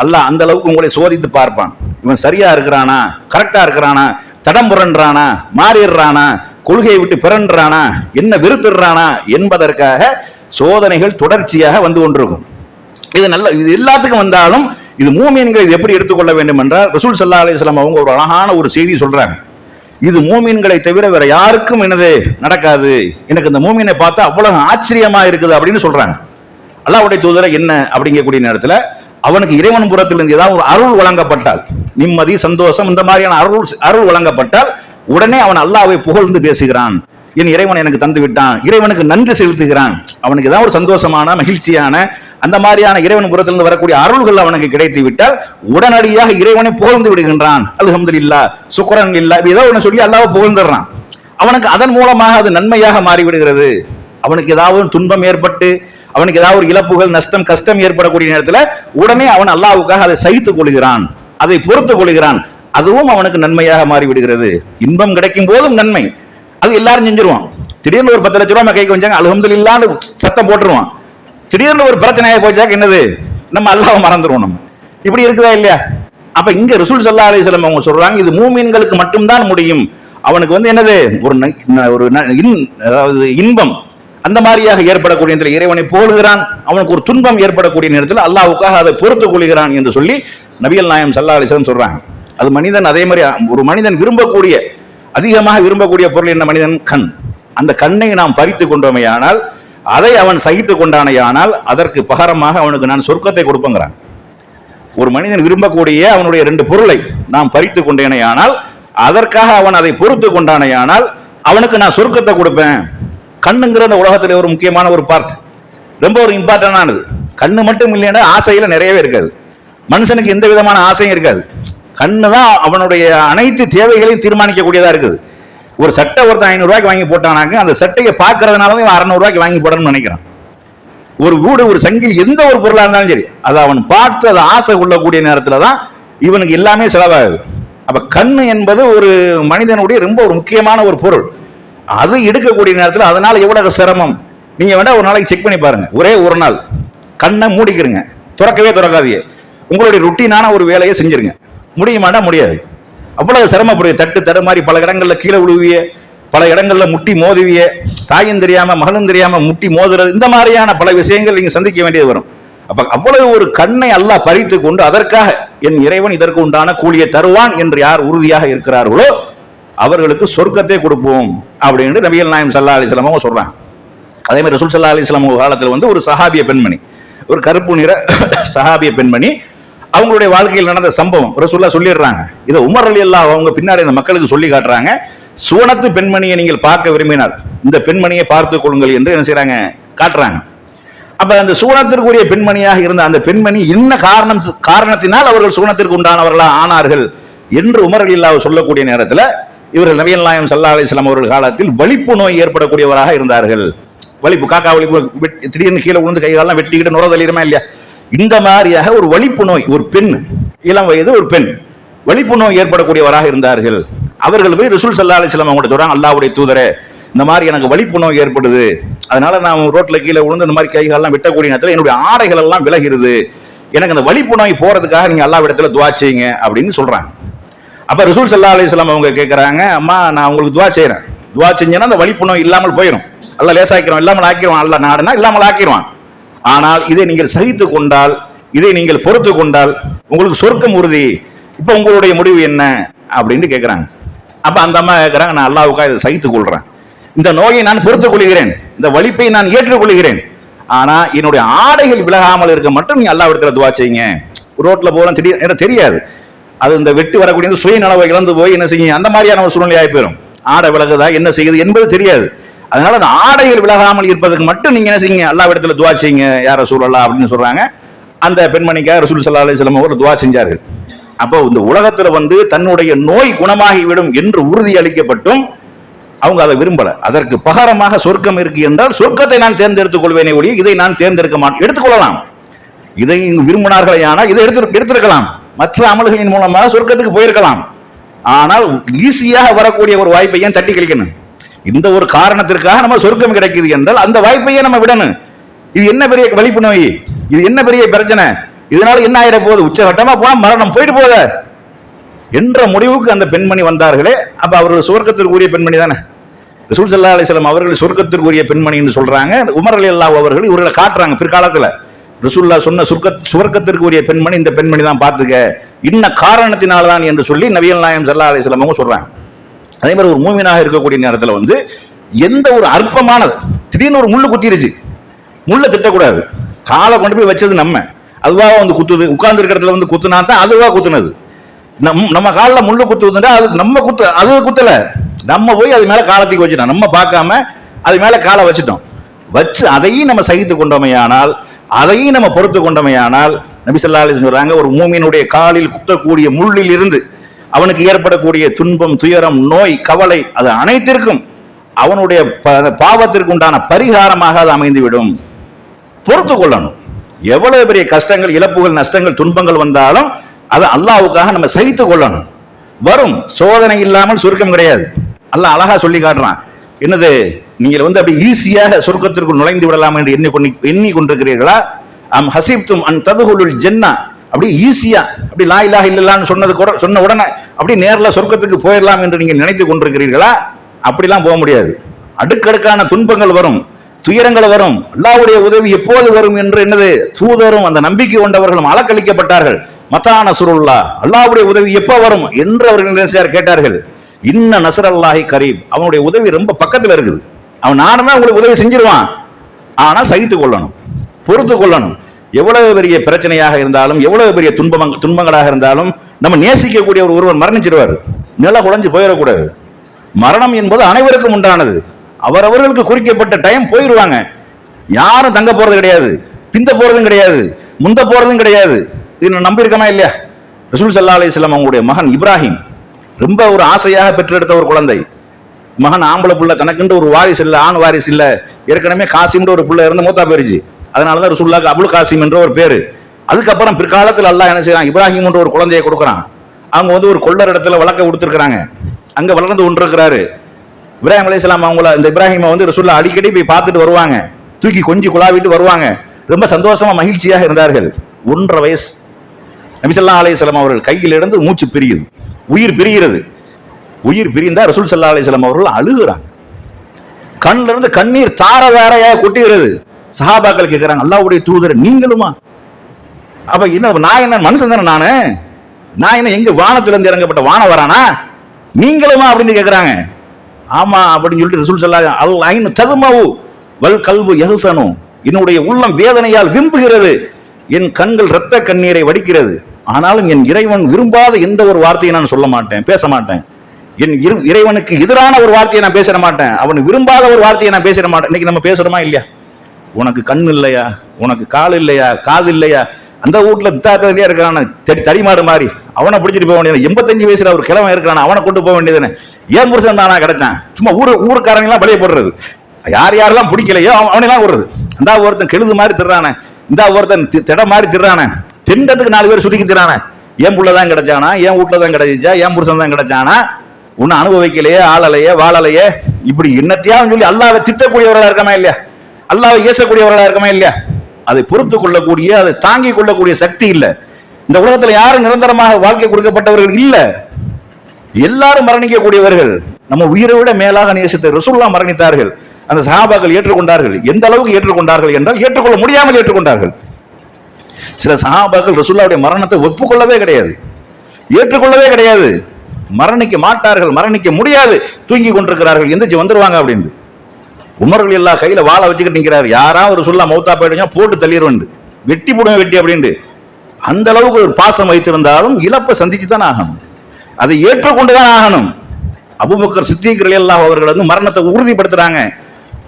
அல்லாஹ் அந்த அளவுக்கு உங்களை சோதித்து பார்ப்பான். இவன் சரியா இருக்கிறானா? கரெக்டா இருக்கிறானா? தடம் புரண்டானா மாறிடுறானா? கொள்கையை விட்டு பிறன்றானா? என்ன வெறுத்துடுறானா? என்பதற்காக சோதனைகள் தொடர்ச்சியாக வந்து கொண்டிருக்கும். இது நல்ல இது எல்லாத்துக்கும் வந்தாலும் இது மூமீன்கள் இது எப்படி எடுத்துக்கொள்ள வேண்டும் என்றால் ரசூல் சல்லா அலிஸ்லாம் அவங்க ஒரு அழகான ஒரு செய்தி சொல்றாங்க. இது மூமீன்களை தவிர வேற யாருக்கும் எனது நடக்காது. எனக்கு இந்த மூமீனை பார்த்தா அவ்வளவு ஆச்சரியமா இருக்குது அப்படின்னு சொல்றாங்க. அல்லாவுடைய தூதரை என்ன அப்படிங்கக்கூடிய நேரத்தில் அவனுக்கு இறைவன் புறத்திலிருந்து ஏதாவது ஒரு அருள் வழங்கப்பட்டால் நிம்மதி சந்தோஷம் இந்த மாதிரியான அருள் அருள் வழங்கப்பட்டால் உடனே அவன் அல்லாவை புகழ்ந்து பேசுகிறான். என் இறைவன் எனக்கு தந்து விட்டான் இறைவனுக்கு நன்றி செலுத்துகிறான். அவனுக்கு ஏதாவது ஒரு சந்தோஷமான மகிழ்ச்சியான அந்த மாதிரியான இறைவன் புறத்திலிருந்து வரக்கூடிய அருள்கள் அவனுக்கு கிடைத்து விட்டால் உடனடியாக இறைவனை புகழ்ந்து விடுகின்றான். அல்ஹமது இல்லா சுக்கரன் இல்லா ஏதோ ஒன்று சொல்லி அல்லாஹ் புகழ்ந்துடுறான். அவனுக்கு அதன் மூலமாக அது நன்மையாக மாறிவிடுகிறது. அவனுக்கு ஏதாவது துன்பம் ஏற்பட்டு அவனுக்கு ஏதாவது ஒரு இழப்புகள் நஷ்டம் கஷ்டம் ஏற்படக்கூடிய நேரத்தில் உடனே அவன் அல்லாவுக்காக அதை சகித்துக் கொள்கிறான். அதை பொறுத்துக் கொள்கிறான். அதுவும் அவனுக்கு நன்மையாக மாறிவிடுகிறது. இன்பம் கிடைக்கும் போதும் நன்மை. அது எல்லாரும் செஞ்சிருவான். திடீர்னு ஒரு பத்து லட்ச ரூபாய் கைக்கு வந்தாங்க அல்ஹம்துலில்லான்னு சத்தம் போட்டுருவான். திடீர்னு ஒரு பிரச்சனையாக போச்சாக்க என்னது? நம்ம அல்லாவை மறந்துடுவோம் நம்ம. இப்படி இருக்குதா இல்லையா? அப்ப இங்க ரசூல் சல்லா அலிஸ்லாம் அவங்க சொல்றாங்க இது மூமீன்களுக்கு மட்டும்தான் முடியும். அவனுக்கு வந்து என்னது? ஒரு ந- ஒரு இன்- அதாவது இன்பம் அந்த மாதிரியாக ஏற்படக்கூடிய நேரத்தில் இறைவனை போடுகிறான். அவனுக்கு ஒரு துன்பம் ஏற்படக்கூடிய நேரத்தில் அல்லாவுக்காக அதை பொறுத்துக் கொள்கிறான் என்று சொல்லி நபியல் நாயம் சல்லா அலிஸ்லாம் சொல்றாங்க. அது மனிதன் அதே மாதிரி ஒரு மனிதன் விரும்பக்கூடிய அதிகமாக விரும்பக்கூடிய பொருள் என்ன? மனிதன் கண். அந்த கண்ணை நாம் பறித்து கொண்டோமையானால் அதை அவன் சகித்து கொண்டானையானால் அதற்கு பகரமாக அவனுக்கு நான் சொர்க்கத்தை கொடுப்பங்கிறான். ஒரு மனிதன் விரும்பக்கூடிய அவனுடைய ரெண்டு பொருளை நாம் பறித்து கொண்டேனையானால் அதற்காக அவன் அதை பொறுத்து கொண்டானையானால் அவனுக்கு நான் சொர்க்கத்தை கொடுப்பேன். கண்ணுங்கிற அந்த உலகத்தில் ஒரு முக்கியமான ஒரு பார்ட் ரொம்ப ஒரு இம்பார்ட்டன்டானது கண்ணு மட்டும் இல்லைன்னா ஆசையில நிறையவே இருக்காது. மனுஷனுக்கு எந்த விதமான ஆசையும் இருக்காது. கண்ணு தான் அவனுடைய அனைத்து தேவைகளையும் தீர்மானிக்கக்கூடியதா இருக்குது. ஒரு சட்டை ஒருத்தன் ஐநூறுரூவாய்க்கு வாங்கி போட்டானாங்க அந்த சட்டையை பார்க்கறதுனால தான் வாங்கி போடணும்னு நினைக்கிறான். ஒரு வீடு ஒரு சங்கிலி எந்த ஒரு பொருளாக இருந்தாலும் சரி அதை அவன் பார்த்து அதை ஆசை கொள்ளக்கூடிய நேரத்தில் தான் இவனுக்கு எல்லாமே செலவாகுது. அப்போ கண் என்பது ஒரு மனிதனுடைய ரொம்ப ஒரு முக்கியமான ஒரு பொருள். அது எடுக்கக்கூடிய நேரத்தில் அதனால எவ்வளவு சிரமம்? நீங்க வேண்டாம் ஒரு நாளைக்கு செக் பண்ணி பாருங்க. ஒரே ஒரு நாள். கண்ணை மூடிக்கிறங்க திறக்கவே திறக்காதீங்க. உங்களுடைய ருட்டீனான ஒரு வேலையை செஞ்சிருங்க. முடியுமாண்டா முடியாது. அவ்வளவு சிரமப்படுது தட்டு தடு மாதிரி பல இடங்கள்ல கீழே விழுவிய பல இடங்கள்ல முட்டி மோதுவிய தாயும் தெரியாம மகனும் தெரியாம முட்டி மோதுறது இந்த மாதிரியான பல விஷயங்கள் நீங்க சந்திக்க வேண்டியது வரும். அப்ப அவ்வளவு ஒரு கண்ணை அல்லாஹ் பறித்து கொண்டு அதற்காக என் இறைவன் இதற்கு உண்டான கூலியை தருவான் என்று யார் உறுதியாக இருக்கிறார்களோ அவர்களுக்கு சொர்க்கத்தை கொடுப்போம் அப்படின்னு நபிகள் நாயம் சல்லா அலிஸ்லாம் அவங்க சொல்றாங்க. அதே மாதிரி ரசூல் சல்லா அலிஸ்லாம் காலத்தில் வந்து ஒரு சஹாபிய பெண்மணி ஒரு கருப்பு நிற சஹாபிய பெண்மணி அவங்களுடைய வாழ்க்கையில் நடந்த சம்பவம் ரசூல்லா சொல்லிடுறாங்க. இதை உமர் அலி அல்லா அவங்க பின்னாடி இந்த மக்களுக்கு சொல்லி காட்டுறாங்க. சுவனத்து பெண்மணியை நீங்கள் பார்க்க விரும்பினால் இந்த பெண்மணியை பார்த்துக் கொள்ளுங்கள் என்று என்ன செய்யறாங்க காட்டுறாங்க. அப்ப அந்த சுவனத்திற்குரிய பெண்மணியாக இருந்த அந்த பெண்மணி என்ன காரணம் காரணத்தினால் அவர்கள் சுவனத்திற்கு உண்டானவர்களா ஆனார்கள் என்று உமர் அலி சொல்லக்கூடிய நேரத்தில் இவர்கள் நவியன் நாயம் சல்லா அலிஸ்லாம் அவர்கள் காலத்தில் வலிப்பு நோய் ஏற்படக்கூடியவராக இருந்தார்கள். வலிப்பு காக்கா வலிப்பு திடீர்னு கீழே விழுந்து கைகாலெல்லாம் வெட்டிக்கிட்டு நுர தள்ளிடுமா இல்லையா? இந்த மாதிரியாக ஒரு வலிப்பு நோய் ஒரு பெண் இளம் வயது ஒரு பெண் வலிப்பு நோய் ஏற்படக்கூடியவராக இருந்தார்கள். அவர்கள் போய் ரிசுல் சல்லா அலிஸ்லாம் அவங்க சொல்றாங்க அல்லாவுடைய தூதரே இந்த மாதிரி எனக்கு வலிப்பு நோய் ஏற்படுது. அதனால நான் ரோட்ல கீழே விழுந்து இந்த மாதிரி கைகாலெல்லாம் வெட்டக்கூடிய நேரத்தில் என்னுடைய ஆடைகள் எல்லாம் விலகிறது. எனக்கு அந்த வலிப்பு நோய் போறதுக்காக நீங்க அல்லா இடத்துல துவா செய்யுங்க அப்படின்னு சொல்றாங்க. அப்ப ரிசூல் சல்லா அலிஸ்லாம் அவங்க கேட்கறாங்க அம்மா நான் உங்களுக்கு துவா செய்யறேன் துவா செஞ்சேன்னா அந்த வலிப்பு நோய் இல்லாமல் போயிடும் அல்ல லேசாக்கிறோம் இல்லாமல் ஆக்கிடுவான் அல்ல நாடுனா இல்லாமல் ஆக்கிடுவான் ஆனால் இதை நீங்கள் சகித்து கொண்டால் இதை நீங்கள் பொறுத்து கொண்டால் உங்களுக்கு சொர்க்கம் உறுதி. இப்போ உங்களுடைய முடிவு என்ன? அப்படின்னு கேட்குறாங்க அப்ப அந்த அம்மா கேட்குறாங்க நான் அல்லாவுக்காக இதை சகித்துக் கொள்றேன். இந்த நோயை நான் பொறுத்துக் கொள்கிறேன். இந்த வலிப்பை நான் ஏற்றுக்கொள்கிறேன். ஆனா என்னுடைய ஆடைகள் விலகாமல் இருக்க மட்டும் நீங்க அல்லா இடத்துல துவா செய்யுங்க. ரோட்ல போறோம் திடீர் எனக்கு தெரியாது. அது இந்த வெட்டு வரக்கூடிய சுயநலவை இழந்து போய் என்ன செய்யுங்க? அந்த மாதிரியான ஒரு சூழ்நிலையாகி போயிடும் ஆடை விலகுதா என்ன செய்யுது என்பது தெரியாது. அதனால அந்த ஆடைகள் விலகாமல் இருப்பதற்கு மட்டும் நீங்க என்ன செய்யுங்க? அல்லா இடத்துல துவா செய்யுங்க யார சூழலா அப்படின்னு சொல்றாங்க. அந்த பெண்மணிக்காக ரசூல் சல்லா அலிஸ்லாம் அவர்கள் துவா செஞ்சார்கள். அப்போ இந்த உலகத்துல வந்து தன்னுடைய நோய் குணமாகிவிடும் என்று உறுதி அளிக்கப்பட்டும் அவங்க அதை விரும்பல. அதற்கு பகரமாக சொர்க்கம் இருக்கு என்றால் சொர்க்கத்தை நான் தேர்ந்தெடுத்துக் கொள்வேனே ஒழிய இதை நான் தேர்ந்தெடுக்க மாட்டேன். எடுத்துக்கொள்ளலாம். இதை இங்கு விரும்பினார்களே ஆனால் இதை எடுத்து எடுத்திருக்கலாம். மற்ற அமல்களின் மூலமாக சொர்க்கத்துக்கு போயிருக்கலாம். ஆனால் ஈஸியாக வரக்கூடிய ஒரு வாய்ப்பை ஏன் தட்டி கழிக்கணும்? இந்த ஒரு காரணத்திற்காக நம்ம சொர்க்கம் கிடைக்குது என்றால் அந்த வாய்ப்பையே நம்ம விடணும். இது என்ன பெரிய வலிப்பு நோய் இது என்ன பெரிய பிரச்சனை? இதனால என்ன ஆயிட போகுது உச்சகட்டமா போனா மரணம் போயிட்டு போத என்ற முடிவுக்கு அந்த பெண்மணி வந்தார்களே. அப்ப அவர்கள் சுவர்க்கத்திற்குரிய பெண்மணி தானே? ரசூல் சல்லா அலிஸ்லாம் அவர்கள் சொர்க்கத்திற்குரிய பெண்மணின்னு சொல்றாங்க. உமர் அலி அல்லா அவர்கள் இவர்களை காட்டுறாங்க பிற்காலத்துல. ரசூல்லா சொன்ன சுர்க்க சுவர்க்கத்திற்குரிய பெண்மணி இந்த பெண்மணி தான் பார்த்துக்க. இன்ன காரணத்தினால்தான் என்று சொல்லி நவியல் நாயம் சல்லா அலிஸ்லாம் அவங்க சொல்றாங்க. அதே மாதிரி ஒரு மூமினாக இருக்கக்கூடிய நேரத்தில் வந்து எந்த ஒரு அற்பமானது திடீர்னு ஒரு முள்ளு குத்திருச்சு. முள்ளை திட்டக்கூடாது. காலை கொண்டு போய் வச்சது நம்ம. அதுவாக வந்து குத்துது. உட்கார்ந்து இடத்துல வந்து குத்துனா தான் அதுவாக குத்துனது. நம் நம்ம காலில் முள்ளு குத்துவதுண்டா அது நம்ம குத்து அது குத்தலை. நம்ம போய் அது மேலே காலத்துக்கு வச்சுட்டோம். நம்ம பார்க்காம அது மேலே காலை வச்சுட்டோம். வச்சு அதையும் நம்ம சகித்து கொண்டோமையானால் அதையும் நம்ம பொறுத்து கொண்டோமையானால் நபி சொல்றாங்க ஒரு மூமியினுடைய காலில் குத்தக்கூடிய முள்ளில் இருந்து அவனுக்கு ஏற்படக்கூடிய துன்பம் துயரம் நோய் கவலை அது அனைத்திற்கும் அவனுடைய ப- பாவத்திற்கு உண்டான பரிகாரமாக அது அமைந்துவிடும். பொறுத்து கொள்ளணும். எவ்வளவு பெரிய கஷ்டங்கள் இழப்புகள் நஷ்டங்கள் துன்பங்கள் வந்தாலும் அதை அல்லாவுக்காக நம்ம சகித்து கொள்ளணும். வரும். சோதனை இல்லாமல் சுருக்கம் கிடையாது. அல்ல அழகா சொல்லி காட்டுறான். என்னது? நீங்கள் வந்து அப்படி ஈஸியாக சொர்க்கத்திற்குள் நுழைந்து விடலாம் என்று எண்ணி கொண்டு எண்ணி கொண்டிருக்கிறீர்களா? அம் ஹசிப்தும் அன் ததுகுலுல் ஜென்னா. அப்படி ஈஸியா அப்படி லா இல்லாக இல்லல்லான்னு சொன்னது கூட சொன்ன உடனே அப்படி நேரில் சொர்க்கத்துக்கு போயிடலாம் என்று நீங்கள் நினைத்து கொண்டிருக்கிறீர்களா? அப்படிலாம் போக முடியாது. அடுக்கடுக்கான துன்பங்கள் வரும் துயரங்கள் வரும். அல்லாவுடைய உதவி எப்போது வரும் என்று என்னது? தூதரும் அந்த நம்பிக்கை கொண்டவர்களும் அலக்களிக்கப்பட்டார்கள் மத்தா நசுருல்லா அல்லாவுடைய உதவி எப்போ வரும் என்று அவர்கள் கேட்டார்கள். இன்ன நசரல்லாஹி கரீப் அவனுடைய உதவி ரொம்ப பக்கத்தில் இருக்குது. அவன் நானுமே உங்களுக்கு உதவி செஞ்சிருவான். ஆனால் சகித்து கொள்ளணும் பொறுத்து கொள்ளணும். எவ்வளவு பெரிய பிரச்சனையாக இருந்தாலும் எவ்வளவு பெரிய துன்பம் துன்பங்களாக இருந்தாலும் நம்ம நேசிக்கக்கூடிய ஒரு ஒருவர் மரணிச்சிடுவார் நில குழஞ்சு போயிடக்கூடாது. மரணம் என்பது அனைவருக்கும் உண்டானது. அவரவர்களுக்கு குறிக்கப்பட்ட டைம் போயிடுவாங்க யாரும் தங்க போறது கிடையாது. பிந்த போறதும் கிடையாது. முந்த போறதும் கிடையாது. இது நான் நம்பியிருக்கமா இல்லையா? ரசூல் சல்லா அலிஸ்லாம் அவங்களுடைய மகன் இப்ராஹிம். ரொம்ப ஒரு ஆசையாக பெற்றெடுத்த ஒரு குழந்தை. மகன் ஆம்பளை புள்ள தனக்குன்ற ஒரு வாரிசு இல்லை ஆண் வாரிசு இல்லை. ஏற்கனவே காசின்ற ஒரு பிள்ளை இருந்து மூத்தா போயிருச்சு. அதனால தான் ரசூல்லாக்கு அபுல் காசிம் என்ற ஒரு பேரு. அதுக்கப்புறம் பிற்காலத்தில் அல்லாஹ் என்ன செய்யறான் இப்ராஹிம் என்ற ஒரு குழந்தையை கொடுக்குறான். அவங்க வந்து ஒரு கொள்ளர் இடத்துல வழக்க கொடுத்துருக்காங்க அங்க வளர்ந்து கொண்டிருக்கிறாரு. இப்ராஹிம் அலைஹிஸ்ஸலாம் அவங்கள இந்த இப்ராஹிமை வந்து ரசூல்லா அடிக்கடி போய் பார்த்துட்டு வருவாங்க. தூக்கி கொஞ்சி குழாவிட்டு வருவாங்க. ரொம்ப சந்தோஷமா மகிழ்ச்சியாக இருந்தார்கள். ஒன்றரை வயசு. நபிசல்லா அலையம் அவர்கள் கையிலிருந்து மூச்சு பிரியுது. உயிர் பிரிகிறது. உயிர் பிரிந்தா ரசூல் சல்லா அலையம் அவர்கள் அழுகுறாங்க. கண்ணிலிருந்து கண்ணீர் தார தாரையாக கொட்டுகிறது சஹாபாக்கள் கேட்கிறாங்க அல்லாவுடைய தூதர் நீங்களுமா? அப்ப என்ன நான் என்ன மனுஷன் தானே நானு? நான் என்ன எங்க வானத்திலிருந்து இறங்கப்பட்ட வானம் வரானா? நீங்களுமா அப்படின்னு கேட்கிறாங்க ஆமா அப்படின்னு சொல்லிட்டு ரிசூல் ஸல்லல்லாஹு அல் ஐனு ததுமவு வல் கல்பு யஹ்சனு. என்னுடைய உள்ளம் வேதனையால் விரும்புகிறது என் கண்கள் இரத்த கண்ணீரை வடிக்கிறது. ஆனாலும் என் இறைவன் விரும்பாத எந்த ஒரு வார்த்தையை நான் சொல்ல மாட்டேன் பேச மாட்டேன். என் இரு- இறைவனுக்கு எதிரான ஒரு வார்த்தையை நான் பேச மாட்டேன். அவன் விரும்பாத ஒரு வார்த்தையை நான் பேசிட மாட்டேன். இன்னைக்கு நம்ம பேசுறோமா இல்லையா? உனக்கு கண் இல்லையா? உனக்கு கால் இல்லையா? காது இல்லையா? அந்த வீட்டில் தித்தாக்கலையே இருக்கான தடி தடிமாடு மாதிரி அவனை பிடிச்சிட்டு போக வேண்டியது. எண்பத்தஞ்சு வயசில் ஒரு கிழமை இருக்கிறான். அவனை கொண்டு போக வேண்டியதுன்னு. ஏன் புருஷன் தானா கிடைச்சான்? சும்மா ஊர் ஊருக்காரங்களாம் எல்லாம் வெளியே போடுறது. யார் யாரெல்லாம் பிடிக்கலையோ அவன் அவனெல்லாம் விடுறது இந்த ஒருத்தன் கெழுது மாதிரி திடுறானே இந்த ஒருத்தன் திட மாதிரி திடுறானே திண்டத்துக்கு நாலு பேர் சுருக்கி திடுறானே என் புள்ள தான் கிடைச்சானா? என் வீட்டில் தான் கிடைச்சிச்சா என் புருஷன் தான் கிடைச்சானா? உன்னை அனுபவிக்கலையே ஆளலையே வாழலையே. இப்படி என்னத்தையாவும் சொல்லி அல்லாவை திட்டக்கூடியவர்களாக இருக்கமா இல்லையா? அல்லாவை ஏசக்கூடியவர்களா இருக்குமே இல்லையா? அதை பொறுத்து கொள்ளக்கூடிய அதை தாங்கிக் கொள்ளக்கூடிய சக்தி இல்லை. இந்த உலகத்துல யாரும் நிரந்தரமாக வாழ்க்கை கொடுக்கப்பட்டவர்கள் இல்லை. எல்லாரும் மரணிக்கக்கூடியவர்கள். நம்ம உயிரை விட மேலாக நேசித்த ரசூல்லா மரணித்தார்கள். அந்த சஹாபாக்கள் ஏற்றுக்கொண்டார்கள். எந்த அளவுக்கு ஏற்றுக்கொண்டார்கள் என்றால் ஏற்றுக்கொள்ள முடியாமல் ஏற்றுக்கொண்டார்கள். சில சஹாபாக்கள் ரசூல்லாவுடைய மரணத்தை ஒப்புக்கொள்ளவே கிடையாது. ஏற்றுக்கொள்ளவே கிடையாது. மரணிக்க மாட்டார்கள் மரணிக்க முடியாது. தூங்கி கொண்டிருக்கிறார்கள் எந்திரிச்சு வந்துருவாங்க அப்படின்னு. உமர்கள் எல்லாம் கையில வாழை வச்சுக்கிட்டு நிற்கிறார் யாராவது ஒரு சொல்லா மௌத்தா போயிடுங்க போட்டு தள்ளிடுவேன் வெட்டி போடுவேன் வெட்டி அப்படின்ட்டு. அந்த அளவுக்கு ஒரு பாசம் வைத்திருந்தாலும் இழப்பை சந்திச்சு தான் ஆகணும். அதை ஏற்றுக்கொண்டுதான் ஆகணும். அபுபக்கர் சித்திகர்கள் எல்லாம் அவர்கள் வந்து மரணத்தை உறுதிப்படுத்துறாங்க.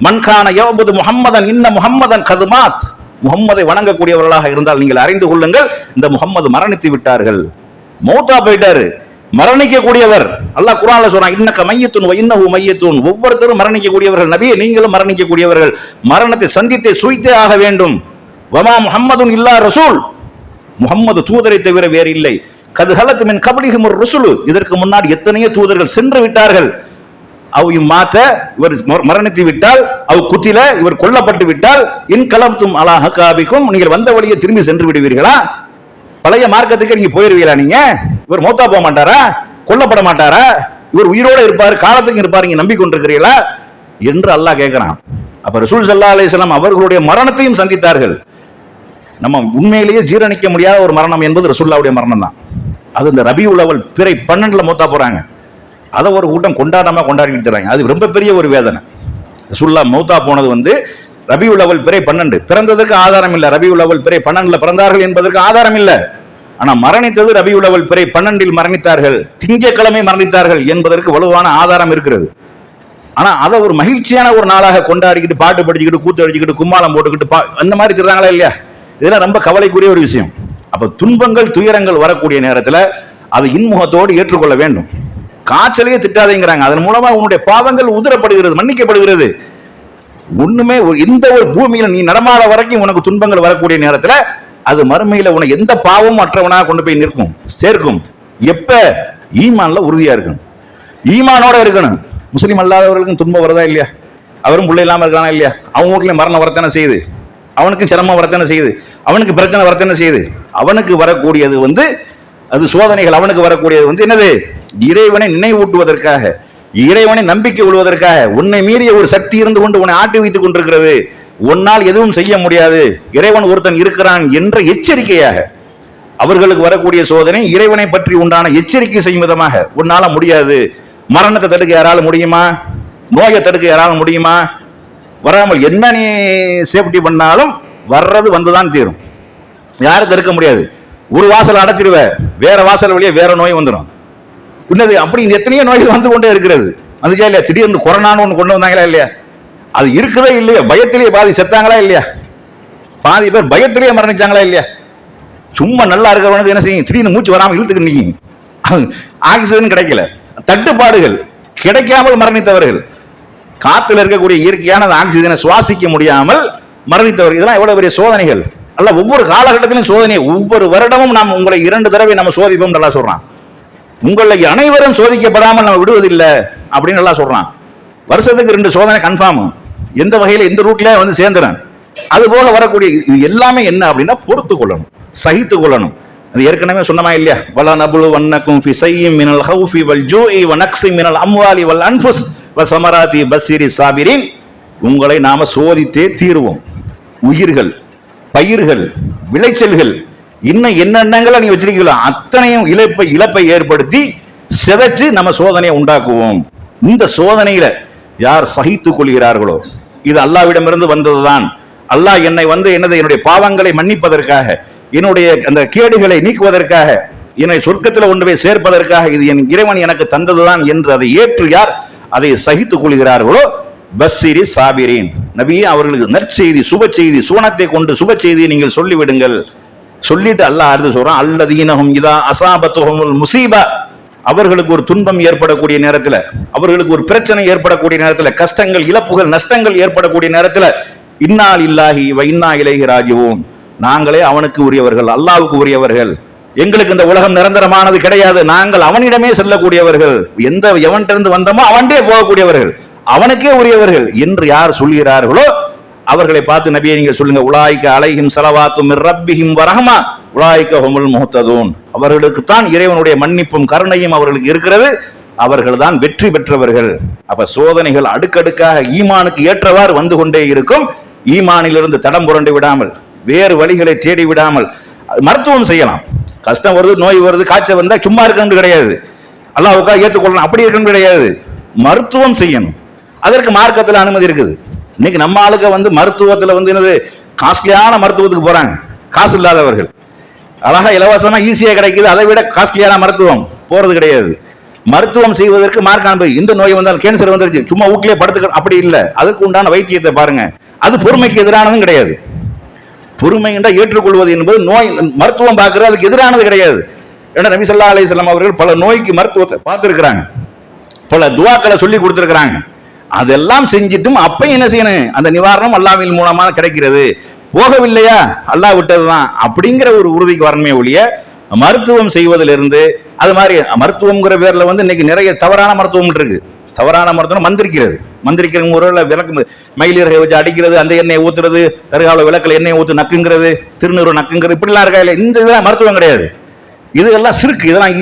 மன்கான யோபது முகம்மதன் இன்ன முகம்மதன் கதுமாத் முகம்மதை வணங்கக்கூடியவர்களாக இருந்தால் நீங்கள் அறிந்து கொள்ளுங்கள். இந்த முகம்மது மரணித்து விட்டார்கள். மௌத்தா போயிட்டாரு. மரணிக்கக்கூடியவர். அல்லாஹ் குர்ஆன்ல சொல்றான் இன்னக்க மையத்தூன் இன்னஹு மையத்தூன். ஒவ்வொருத்தரும் மரணிக்க கூடியவர்கள் நீங்களும் மரணிக்கக்கூடியவர்கள். மரணத்தை சந்தித்தே சுய்த்தே ஆக வேண்டும். வமா முஹம்மதுன் இல்லா ரசூல். முகம்மது தூதரை தவிர வேறு இல்லை. கதுஹலத்து மின் கபலிஹும் ஒரு ருசுலு. இதற்கு முன்னாடி எத்தனையோ தூதர்கள் சென்று விட்டார்கள். அவையும் மாத்த இவர் மரணித்து விட்டால் அவ் குத்தில இவர் கொல்லப்பட்டு விட்டால் இன் கலப்தும் அலா ஹக்காபிக்கும் நீங்கள் வந்த வழியை திரும்பி சென்று விடுவீர்களா? பழைய மார்க்கத்துக்கு நீங்க போயிருவீங்களா நீங்க? இவர் மௌத்தா போக மாட்டாரா? கொல்லப்பட மாட்டாரா? இவர் உயிரோட இருப்பாரு காலத்துக்கு இருப்பாரு நீங்க நம்பிக்கொண்டிருக்கிறீர்களா? என்று அல்லாஹ் கேட்கிறான். அப்ப ரசூல் சல்லா அலிஸ்லாம் அவர்களுடைய மரணத்தையும் சந்தித்தார்கள். நம்ம உண்மையிலேயே ஜீரணிக்க முடியாத ஒரு மரணம் என்பது ரசூல்லாவுடைய மரணம் தான். அது இந்த ரபி உலவல் பிறை பன்னெண்டுல மூத்தா போறாங்க அதை ஒரு கூட்டம் கொண்டாடாம கொண்டாடிட்டு அது ரொம்ப பெரிய ஒரு வேதனை. ரசூல்லா மௌத்தா போனது வந்து ரபி உலவல் பிறை பன்னெண்டு. பிறந்ததற்கு ஆதாரம் இல்லை. ரபி உலவல் பிறை பன்னெண்டுல பிறந்தார்கள் என்பதற்கு ஆதாரம் இல்லை. ஆனா மரணித்தது ரபி உலவல் பிறை பன்னெண்டில் மரணித்தார்கள். திங்கட்கிழமை மரணித்தார்கள் என்பதற்கு வலுவான ஆதாரம் இருக்கிறது. ஆனா அதை ஒரு மகிழ்ச்சியான ஒரு நாளாக கொண்டாடிக்கிட்டு பாட்டு படிச்சுக்கிட்டு கூத்து அடிச்சுக்கிட்டு கும்மாளம் போட்டுக்கிட்டு பா அந்த மாதிரி திருறாங்களா இல்லையா? இதெல்லாம் ரொம்ப கவலைக்குரிய ஒரு விஷயம். அப்ப துன்பங்கள் துயரங்கள் வரக்கூடிய நேரத்துல அது இன்முகத்தோடு ஏற்றுக்கொள்ள வேண்டும். காய்ச்சலையே திட்டாதேங்கிறாங்க. அதன் மூலமா உன்னுடைய பாவங்கள் உதிரப்படுகிறது மன்னிக்கப்படுகிறது. ஒண்ணுமே ஒரு- எந்த ஒரு பூமியில நீ நடமாட வரைக்கும் உனக்கு துன்பங்கள் வரக்கூடிய நேரத்துல அது மறுமையில உனக்கு எந்த பாவமும் அற்றவனா கொண்டு போய் நிற்கும் சேர்க்கும். எப்ப? ஈமான்ல உறுதியா இருக்கணும். ஈமானோட இருக்கணும். முஸ்லீம் அல்லாதவர்களுக்கும் துன்பம் வருதா இல்லையா? அவரும் பிள்ளை இல்லாம இருக்கானா இல்லையா? அவன் வீட்டுல மரணம் வரத்தானே செய்யுது. அவனுக்கு சிரமம் வரத்தானே செய்யுது. அவனுக்கு பிரச்சனை வரத்தானே செய்யுது. அவனுக்கு வரக்கூடியது வந்து அது சோதனைகள் அவனுக்கு வரக்கூடியது வந்து என்னது? இறைவனை நினைவூட்டுவதற்காக. இறைவனை நம்பிக்கை கொள்வதற்காக உன்னை மீறிய ஒரு சக்தி இருந்து கொண்டு உன்னை ஆட்டி வைத்துக் கொண்டிருக்கிறது. உன்னால் எதுவும் செய்ய முடியாது. இறைவன் ஒருத்தன் இருக்கிறான் என்ற எச்சரிக்கையாக அவர்களுக்கு வரக்கூடிய சோதனை இறைவனை பற்றி உண்டான எச்சரிக்கை செய்யும் விதமாக உன்னால முடியாது. மரணத்தை தடுக்க யாராலும் முடியுமா? நோயை தடுக்க யாராலும் முடியுமா? வராமல் என்ன நீ சேஃப்டி பண்ணாலும் வர்றது வந்துதான் தீரும். யாரும் தடுக்க முடியாது. ஒரு வாசல் அடைச்சிருவ வேற வாசல் வழியே வேற நோய் வந்துடும் பின்னது அப்படி எத்தனையோ நோய்கள் வந்து கொண்டே இருக்கிறது. வந்துச்சா இல்லையா? திடீர்னு கொரோனான்னு ஒன்று கொண்டு வந்தாங்களா இல்லையா? அது இருக்குதா இல்லையா? பயத்திலேயே பாதி செத்தாங்களா இல்லையா? பாதி பேர் பயத்திலேயே மரணிச்சாங்களா இல்லையா? சும்மா நல்லா இருக்கிறவனுக்கு என்ன செய்யும்? திடீர்னு மூச்சு வராமல் இழுத்துக்கு நீங்க ஆக்சிஜன் கிடைக்கல. தட்டுப்பாடுகள் கிடைக்காமல் மரணித்தவர்கள். காத்துல இருக்கக்கூடிய இயற்கையான ஆக்சிஜனை சுவாசிக்க முடியாமல் மரணித்தவர்கள். இதெல்லாம் எவ்வளவு பெரிய சோதனைகள்? அல்ல ஒவ்வொரு காலகட்டத்திலும் சோதனை ஒவ்வொரு வருடமும் நாம் உங்களை இரண்டு தடவை நம்ம சோதிப்போம் நல்லா சொல்றான். உங்களை அனைவரும் சோதிக்கப்படாமல் நம்ம விடுவதில்லை அப்படின்னு நல்லா சொல்றான். வருஷத்துக்கு ரெண்டு சோதனை கன்ஃபார்ம் எந்த வகையில் எந்த ரூட்ல வந்து சேர்ந்துறேன். அது போக வரக்கூடிய இது எல்லாமே என்ன அப்படின்னா பொறுத்து கொள்ளணும் சகித்து கொள்ளணும். அது ஏற்கனவே சொன்னமா இல்லையா? வல நபுலு வன்னக்கும் ஃபி சையும் மினல் ஹவுஃபி வல் ஜூஇ வ நக்ஸி மினல் அம்வாலி வல் அன்ஃபுஸ் வ சமராதி பஸ்ஸிரி சாபிரின். உங்களை நாம சோதித்தே தீருவோம். உயிர்கள் பயிர்கள் விளைச்சல்கள் இன்னும் என்னென்னங்களை நீ வச்சிருக்கீங்களோ அத்தனையும் இழப்பை இழப்பை ஏற்படுத்தி சிதைச்சு நம்ம சோதனையை உண்டாக்குவோம். இந்த சோதனையில யார் சகித்துக் கொள்கிறார்களோ இது அல்லாவிடமிருந்து வந்ததுதான். அல்லாஹ் என்னை வந்து என்னது என்னுடைய பாவங்களை மன்னிப்பதற்காக என்னுடைய அந்த கேடுகளை நீக்குவதற்காக என்னை சொர்க்கத்தில் கொண்டு போய் சேர்ப்பதற்காக இது என் இறைவன் எனக்கு தந்ததுதான் என்று அதை ஏற்று யார் அதை சகித்துக் கொள்கிறார்களோ பஸ்ஸிரி சாபிரீன். நபியே அவர்களுக்கு நற்செய்தி சுப செய்தி சுவனத்தை கொண்டு சுப செய்தியை நீங்கள் சொல்லிவிடுங்கள். சொல்லிட்டு அல்லாஹ் அடுத்து சொல்றான் அல்லதீனஹும் இதா அசாபத்துஹுமுல் முசீபா. அவர்களுக்கு ஒரு துன்பம் ஏற்படக்கூடிய நேரத்தில் அவர்களுக்கு ஒரு பிரச்சனை ஏற்படக்கூடிய நேரத்தில் கஷ்டங்கள் இழப்புகள் நஷ்டங்கள் ஏற்படக்கூடிய நேரத்தில் இன்னால் இல்லாஹி வைன்னா இன்னா இலைஹி நாங்களே அவனுக்கு உரியவர்கள் அல்லாவுக்கு உரியவர்கள். எங்களுக்கு இந்த உலகம் நிரந்தரமானது கிடையாது. நாங்கள் அவனிடமே செல்லக்கூடியவர்கள். எந்த எவன்கிட்ட இருந்து வந்தோமோ அவன்டே போகக்கூடியவர்கள். அவனுக்கே உரியவர்கள். என்று யார் சொல்கிறார்களோ அவர்களை பார்த்து நபியை நீங்கள் சொல்லுங்க உலாய்க்க அலைஹிம் சலவாத்தும் ரப்பிஹிம் வரஹமா உலாய்க்க ஹுமுல் முகத்ததூன் அவர்களுக்கு தான் இறைவனுடைய மன்னிப்பும் கருணையும் அவர்களுக்கு இருக்கிறது. அவர்கள் தான் வெற்றி பெற்றவர்கள். அப்ப சோதனைகள் அடுக்கடுக்காக ஈமானுக்கு ஏற்றவாறு வந்து கொண்டே இருக்கும். ஈமானிலிருந்து தடம் புரண்டு விடாமல் வேறு வழிகளை தேடி விடாமல் மருத்துவம் செய்யலாம். கஷ்டம் வருது நோய் வருது காய்ச்சல் வந்தால் சும்மா இருக்கணும் கிடையாது. அல்லாவுக்காக ஏற்றுக்கொள்ளணும் அப்படி இருக்கணும் கிடையாது. மருத்துவம் செய்யணும். அதற்கு மார்க்கத்தில் அனுமதி இருக்குது. இன்னைக்கு நம்ம ஆளுக்க வந்து மருத்துவத்துல வந்து என்னது காஸ்ட்லியான மருத்துவத்துக்கு போறாங்க. காசு இல்லாதவர்கள். அழகா இலவசமா ஈஸியா கிடைக்குது அதை விட காஸ்ட்லியான மருத்துவம் போறது கிடையாது. மருத்துவம் செய்வதற்கு மார்க் இந்த நோய் வந்தால் கேன்சர் வந்துருச்சு. சும்மா வீட்லயே படுத்துக்க அப்படி இல்லை. அதற்கு உண்டான வைத்தியத்தை பாருங்க. அது பொறுமைக்கு எதிரானதும் கிடையாது. பொறுமை என்றால் ஏற்றுக்கொள்வது என்பது நோய் மருத்துவம் பார்க்கறது அதுக்கு எதிரானது கிடையாது. ஏன்னா நபி சொல்லா அலைஹி அவர்கள் பல நோய்க்கு மருத்துவத்தை பார்த்துருக்கிறாங்க. பல துவாக்களை சொல்லி கொடுத்துருக்கிறாங்க. அதெல்லாம் செஞ்சிட்டும் அப்ப என்ன செய்யணும்? அந்த நிவாரணம் அல்லாவின் மூலமாக கிடைக்கிறது. போகவில்லையா? அல்லாஹ் விட்டதுதான். அப்படிங்கிற ஒரு உறுதிக்கு வரணுமே ஒழிய மருத்துவம் செய்வதிலிருந்து அது மாதிரி மருத்துவம்ங்கிற பேர்ல வந்து இன்னைக்கு நிறைய தவறான மருத்துவம் இருக்கு. தவறான மருத்துவம் மந்திரிக்கிறது. மந்திரிக்கிற முறையில் விளக்கு மயிலிறகை வச்சு அடிக்கிறது அந்த எண்ணெயை ஊத்துறது தருகால விளக்கில் எண்ணெயை ஊத்து நக்குங்கிறது திருநூறு நக்குங்கிறது இப்படிலாம் இருக்கா இல்லை இந்த இதெல்லாம் மருத்துவம் கிடையாது. இது எல்லாம் சிறுக்கு இதெல்லாம்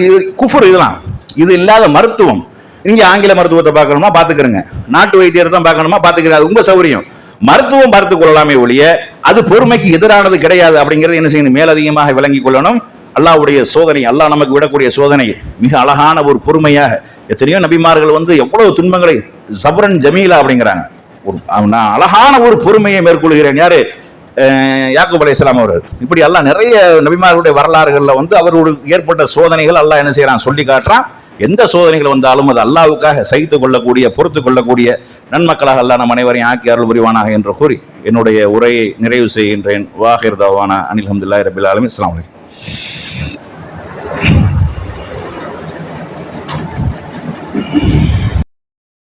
குஃபர் இதெல்லாம். இது இல்லாத மருத்துவம். இங்கே ஆங்கில மருத்துவத்தை பார்க்கணுமா? பார்த்துக்கிறங்க. நாட்டு வைத்தியரை தான் பார்க்கணுமா? பார்த்துக்கிறேன். அது உங்க சௌரியம் மருத்துவம் பார்த்துக் கொள்ளலாமே ஒழிய அது பொறுமைக்கு எதிரானது கிடையாது அப்படிங்கிறது என்ன செய்யணும்? மேலதிகமாக விளங்கிக் கொள்ளணும். அல்லாவுடைய சோதனை அல்லாஹ் நமக்கு விடக்கூடிய சோதனை. மிக அழகான ஒரு பொறுமையாக. எத்தனையோ நபிமார்கள் வந்து எவ்வளவு துன்பங்களை சபரன் ஜமீலா அப்படிங்கிறாங்க. ஒரு நான் அழகான ஒரு பொறுமையை மேற்கொள்கிறேன். யாரு? அஹ் யாக்கூப் இஸ்லாம் அவர் இப்படி எல்லாம் நிறைய நபிமார்களுடைய வரலாறுகளில் வந்து அவர்களுக்கு ஏற்பட்ட சோதனைகள் எல்லாம் என்ன செய்யறான்? சொல்லி காட்டுறான். எந்த சோதனைகள் வந்தாலும் அது அல்லாவுக்காக சகித்து கொள்ளக்கூடிய பொறுத்து கொள்ளக்கூடிய நன்மக்களாக அல்லா நம் அனைவரையும் ஆக்கி அருள் புரிவானாக என்று கூறி என்னுடைய உரையை நிறைவு செய்கின்றேன். வாஹிர் தவானா. அனில் அஹமதுல்லா ரபில் ஆலமி இஸ்லாம் வலைக்கம்